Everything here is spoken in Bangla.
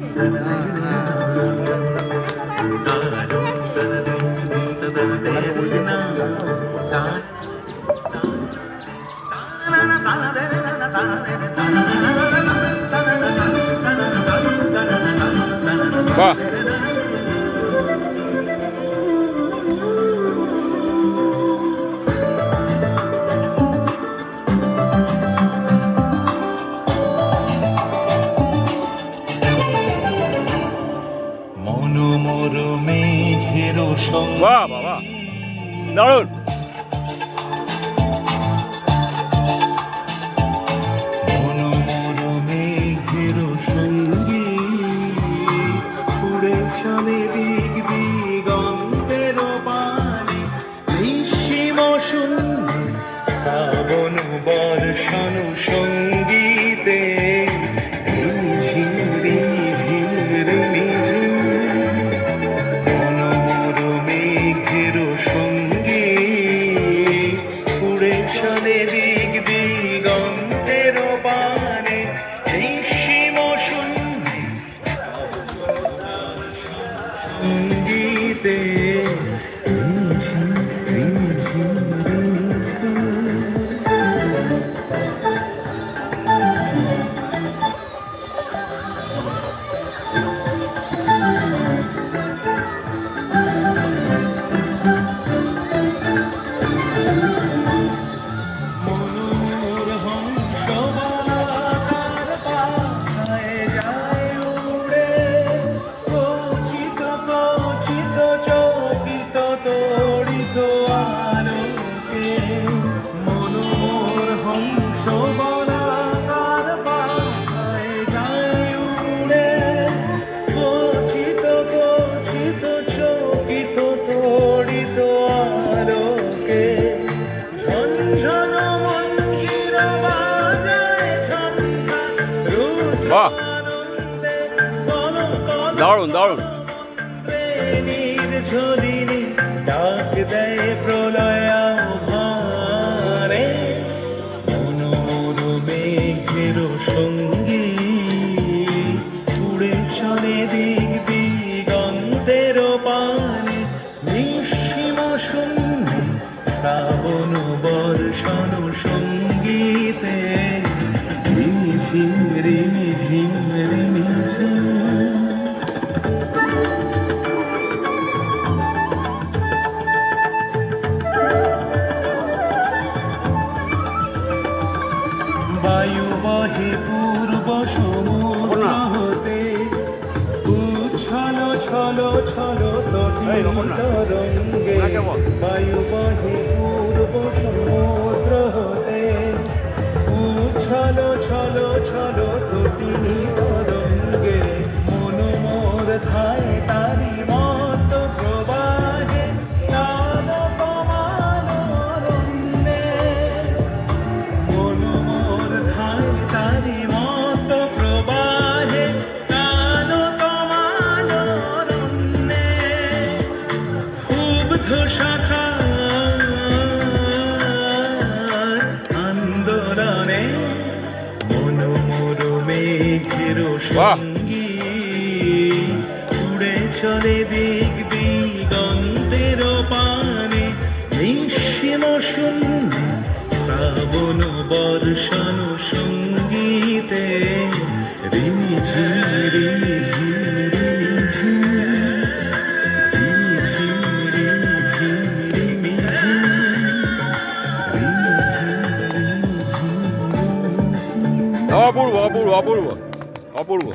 Hãy subscribe cho kênh Ghiền Mì Gõ Để không bỏ lỡ những video hấp dẫn মনোমর মেঘের সঙ্গে বাহ বাবা দারুণ। বাহ। দারুণ দারুণ ডাক দেয় প্রলয়া বহে পূর্ব সমুদ্র হতে উচ্ছল ছল ছল। তরঙ্গে বায়ু বহে পূর্ব সমুদ্র হতে উচ্ছল ছল ছল সঙ্গী উড়ে চলে দিক দিগন্তের পানে, নিঃসীম শূন্য, শ্রাবণ বর্ষণ সঙ্গীতে রিঝিম রিঝিম অপূর্ব অপূর্ব অপূর্ব অপূর্ব।